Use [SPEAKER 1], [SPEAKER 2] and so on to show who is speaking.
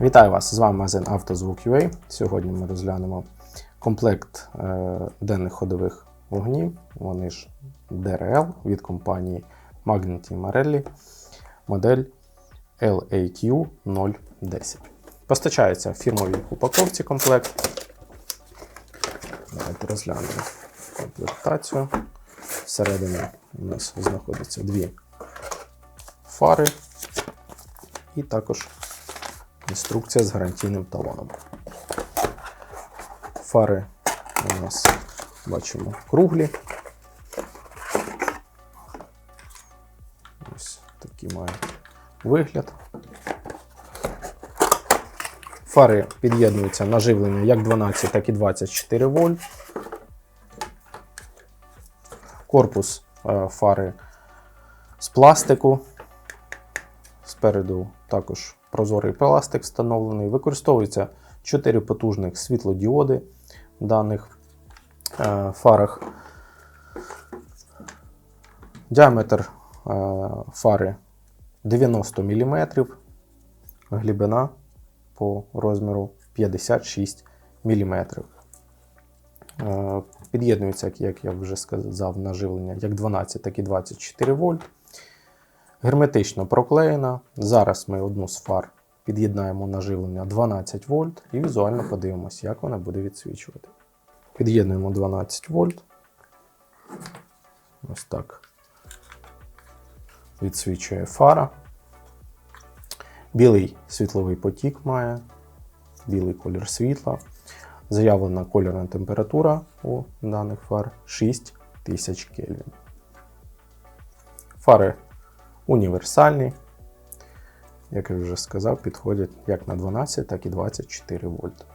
[SPEAKER 1] Вітаю вас! З вами магазин «Автозвук.UA». Сьогодні ми розглянемо комплект е, денних ходових вогнів. Вони ж DRL від компанії Magneti Marelli, модель LAQ 010. Постачається в фірмовій упаковці комплект. Давайте розглянемо комплектацію. Всередині у нас знаходяться дві фари і також інструкція з гарантійним талоном. Фари у нас бачимо круглі. Ось такий має вигляд. Фари під'єднуються на живлення як 12, так і 24 вольт. Корпус е, фари з пластику. Спереду також прозорий пластик встановлений. Використовується 4 потужних світлодіоди в даних е, фарах. Діаметр е, фари 90 мм, глибина по розміру 56 мм. Е, Під'єднується, як я вже сказав, на живлення як 12, так і 24 вольт. Герметично проклеєна. Зараз ми одну з фар під'єднаємо на живлення 12 вольт і візуально подивимося, як вона буде відсвічувати. Під'єднуємо 12 вольт. Ось так. Відсвічує фара. Білий світловий потік має, білий колір світла. Заявлена кольорна температура у даних фар 6000 Кельвін. Фари універсальні. Як я вже сказав, підходять як на 12, так і 24 вольт.